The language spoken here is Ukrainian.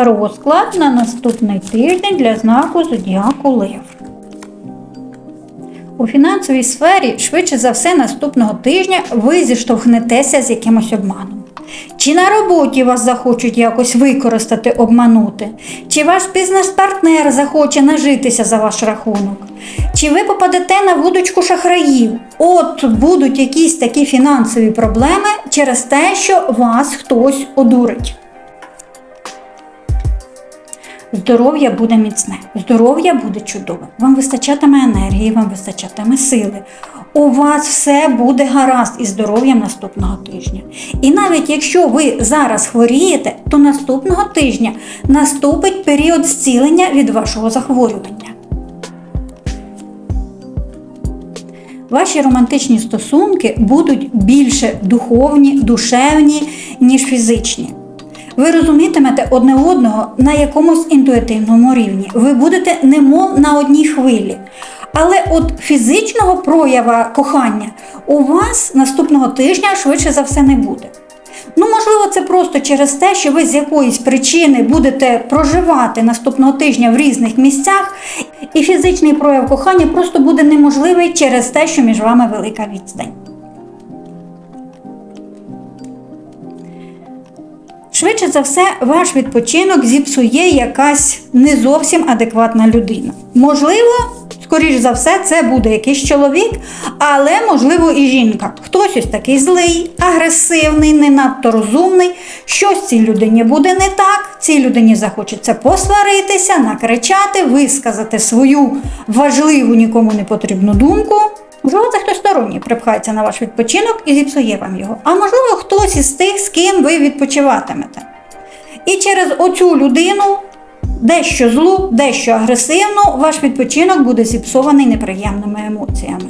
Розклад на наступний тиждень для знаку Зодіаку Лев. У фінансовій сфері, швидше за все, наступного тижня ви зіштовхнетеся з якимось обманом. Чи на роботі вас захочуть якось використати, обманути, чи ваш бізнес-партнер захоче нажитися за ваш рахунок, чи ви попадете на вудочку шахраїв. От будуть якісь такі фінансові проблеми через те, що вас хтось одурить. Здоров'я буде міцне, здоров'я буде чудове. Вам вистачатиме енергії, вам вистачатиме сили. У вас все буде гаразд із здоров'ям наступного тижня. І навіть якщо ви зараз хворієте, то наступного тижня наступить період зцілення від вашого захворювання. Ваші романтичні стосунки будуть більше духовні, душевні, ніж фізичні. Ви розумітимете одне одного на якомусь інтуїтивному рівні. Ви будете немов на одній хвилі. Але от фізичного проява кохання у вас наступного тижня швидше за все не буде. Ну, можливо, це просто через те, що ви з якоїсь причини будете проживати наступного тижня в різних місцях, і фізичний прояв кохання просто буде неможливий через те, що між вами велика відстань. Швидше за все, ваш відпочинок зіпсує якась не зовсім адекватна людина. Можливо, скоріш за все, це буде якийсь чоловік, але можливо і жінка. Хтось ось такий злий, агресивний, не надто розумний. Щось цій людині буде не так. Цій людині захочеться посваритися, накричати, висказати свою важливу нікому не потрібну думку. Можливо, це хтось сторонній припхається на ваш відпочинок і зіпсує вам його. А можливо, хтось із тих, з ким ви відпочиватимете. І через оцю людину, дещо злу, дещо агресивну, ваш відпочинок буде зіпсований неприємними емоціями.